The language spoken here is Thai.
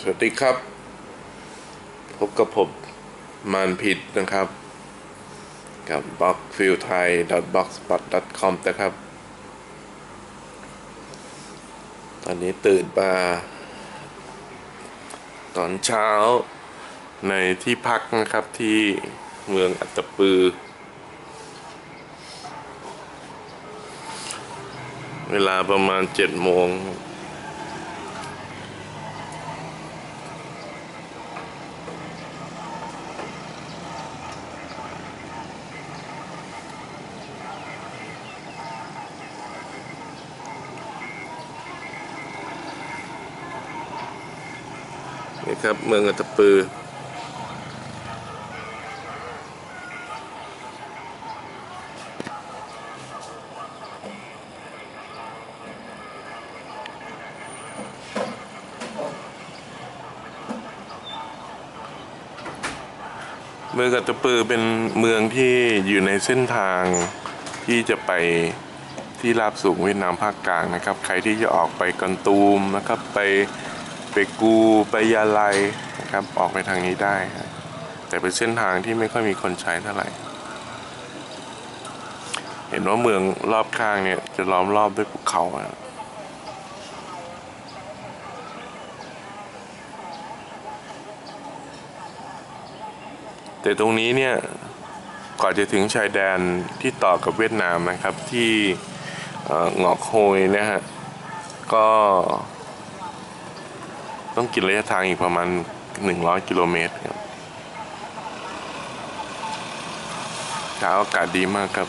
สวัสดีครับ พบกับผมมานผิดนะครับ กับ b l o g f i e l t h a i b l o g s p o t c o m นะครับ ตอนนี้ตื่นมาตอนเช้าในที่พักนะครับที่เมืองอัตตปือ เวลาประมาณเจ็ดโมง นี่ครับ เมืองอัตปือ เมืองอัตตปือเป็นเมืองที่อยู่ในเส้นทางที่จะไปที่ราบสูงเวียดนามภาคกลางนะครับ ใครที่จะออกไปกันตูมนะครับไป ไปกูไปยาไลครับออกไปทางนี้ได้ครับแต่เป็นเส้นทางที่ไม่ค่อยมีคนใช้เท่าไหร่ เห็นว่าเมืองรอบข้างเนี่ยจะล้อมรอบด้วยภูเขาแต่ตรงนี้เนี่ยก่อนจะถึงชายแดนที่ต่อกับเวียดนามนะครับที่เหงอกโฮยนะฮะก็ ต้องกินระยะทางอีกประมาณ 100 กิโลเมตรครับเช้าอากาศดีมากครับ